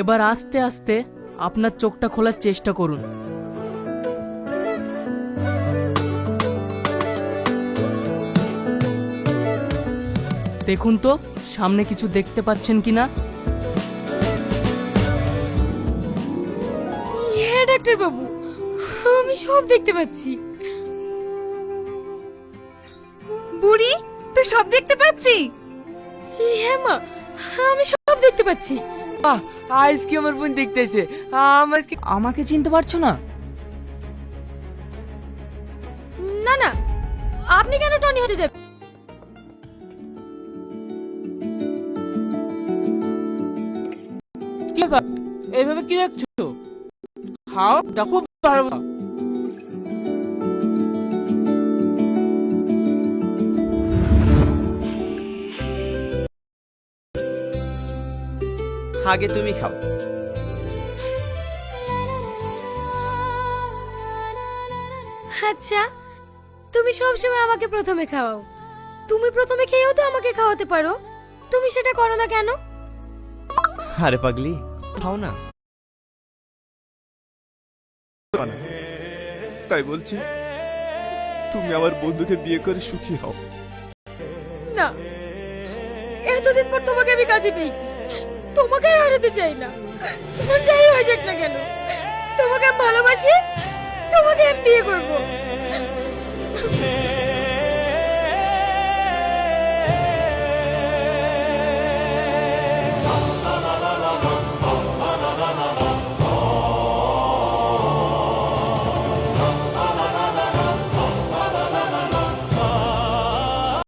এবার আস্তে আস্তে আপনার চোখটা খোলার চেষ্টা করুন। দেখুন তো, সামনে কিছু দেখতে পাচ্ছেন কিনা? হ্যাঁ ডাক্তার বাবু আমি সব দেখতে পাচ্ছি। বুড়ি, তুই সব দেখতে পাচ্ছি? হ্যাঁ মা, আমি সব দেখতে পাচ্ছি। আজকে আমার বোন দেখতেছে। আমার আজকে আমাকে চিনতে পারছ না? না না। আপনি কেন টনি হতে যাবেন? কি ব্যাপার? এইভাবে কি দেখছ? খাও দেখো পারব আগে তুমি খাও। আচ্ছা তুমি সব সময় আমাকে প্রথমে খাওয়াও। তুমি প্রথমে খেয়েও তো আমাকে খাওয়াতে পারো। তুমি সেটা করো না কেন? আরে পাগলি খাও না। তাই বলছি তুমি আমার বন্ধুকে বিয়ে করে সুখী হও। না এতদিন পর তোমাকে আমি কাজে পেয়েছি। তোমাকে হারাতে চাই না। যাই হয়ে যাক না কেন? তোমাকে ভালোবাসি, তোমাকে আমি বিয়ে করব।